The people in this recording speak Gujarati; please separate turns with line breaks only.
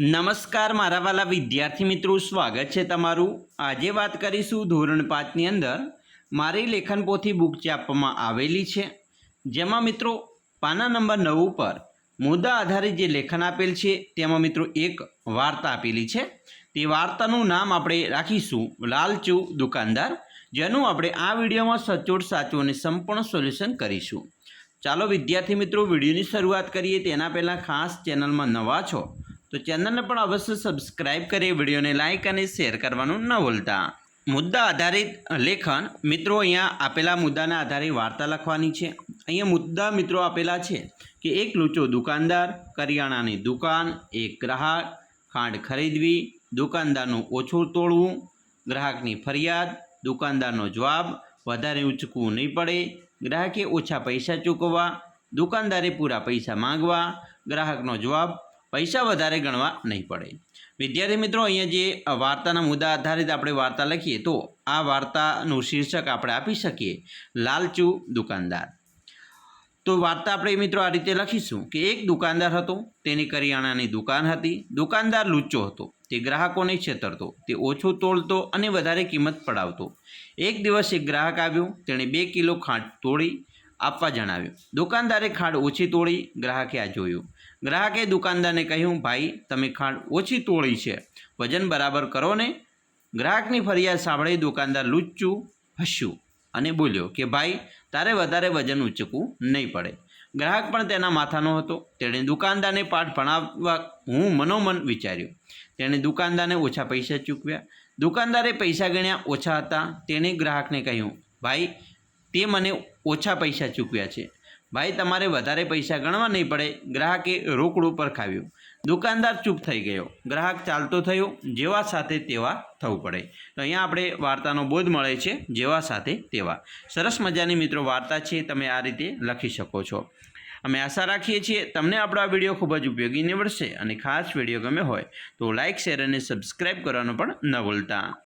નમસ્કાર, મારા વાલા વિદ્યાર્થી મિત્રો, સ્વાગત છે તમારું. આજે વાત કરીશું ધોરણ પાંચની અંદર. મારી લેખન પોથી બુક જે આપવામાં આવેલી છે. જેમાં મિત્રો, પાના નંબર નવ ઉપર મુદ્દા આધારિત જે લેખન આપેલ છે, તેમાં મિત્રો એક વાર્તા આપેલી છે. તે વાર્તાનું નામ આપણે રાખીશું, લાલચુ દુકાનદાર, જેનું આપણે આ વિડીયોમાં સચોટ, સાચું અને સંપૂર્ણ સોલ્યુશન કરીશું. ચાલો વિદ્યાર્થી મિત્રો, વિડીયોની શરૂઆત કરીએ. તેના પહેલાં ખાસ ચેનલમાં નવા છો તો ચેનલને પણ અવશ્ય સબસ્ક્રાઇબ કરી, વિડીયોને લાઇક અને શેર કરવાનું ન ભૂલતા. મુદ્દા આધારિત લેખન મિત્રો અહીંયા આપેલા મુદ્દાના આધારે વાર્તા લખવાની છે. અહીંયા મુદ્દા મિત્રો આપેલા છે કે એક લૂચો દુકાનદાર, કરિયાણાની દુકાન, એક ગ્રાહક, ખાંડ ખરીદવી, દુકાનદારનું ઓછું તોડવું, ગ્રાહકની ફરિયાદ, દુકાનદારનો જવાબ, વધારે ઊંચકવું નહીં પડે, ગ્રાહકે ઓછા પૈસા ચૂકવવા, દુકાનદારે પૂરા પૈસા માંગવા, ગ્રાહકનો જવાબ પૈસા વધારે ગણવા નહીં પડે. વિદ્યાર્થી મિત્રો, અહીંયા જે વાર્તાના મુદ્દા આધારિત આપણે વાર્તા લખીએ, તો આ વાર્તાનું શીર્ષક આપણે આપી શકીએ. લાલચુ દુકાનદાર. તો વાર્તા આપણે મિત્રો આ રીતે લખીશું કે એક દુકાનદાર હતો, તેની કરિયાણાની દુકાન હતી. દુકાનદાર લુચ્ચો હતો, તે ગ્રાહકોને છેતરતો, તે ઓછું તોડતો અને વધારે કિંમત પડાવતો. એક દિવસ એક ગ્રાહક આવ્યો, તેણે બે કિલો ખાંડ તોડી આપવા જણાવ્યું. દુકાનદારે ખાંડ ઓછી તોડી ગ્રાહકે આ જોયું. ગ્રાહકે દુકાનદારને કહ્યું, ભાઈ, તમે ખાંડ ઓછી તોડી છે. વજન બરાબર કરો ને. ગ્રાહકની ફરિયાદ સાંભળી દુકાનદાર લુચ્ચું હસ્યું અને બોલ્યો કે, ભાઈ, તારે વધારે વજન ઉંચકવું નહીં પડે. ગ્રાહક પણ તેના માથાનો હતો. તેણે દુકાનદારને પાઠ ભણાવવા હું મનોમન વિચાર્યું. તેણે દુકાનદારને ઓછા પૈસા ચૂકવ્યા. દુકાનદારે પૈસા ગણ્યા ઓછા હતા. તેણે ગ્રાહકને કહ્યું, ભાઈ તે મને ઓછા પૈસા ચૂકવ્યા છે. ભાઈ, તમારે વધારે પૈસા ગણવા નહીં પડે. ગ્રાહકે રોકડું પર ખાવ્યું. દુકાનદાર ચૂપ થઈ ગયો. ગ્રાહક ચાલતો થયો. જેવા સાથે તેવા થવું પડે. તો અહીંયા આપણે વાર્તાનો બોધ મળે છે. જેવા સાથે તેવા. સરસ મજાની મિત્રો વાર્તા છે. તમે આ રીતે લખી શકો છો. અમે આશા રાખીએ છીએ તમને આપણો આ વીડિયો ખૂબ જ ઉપયોગી નીવડશે અને ખાસ વીડિયો ગમે હોય તો લાઇક શેર અને સબસ્ક્રાઈબ કરવાનું પણ ન ભૂલતા.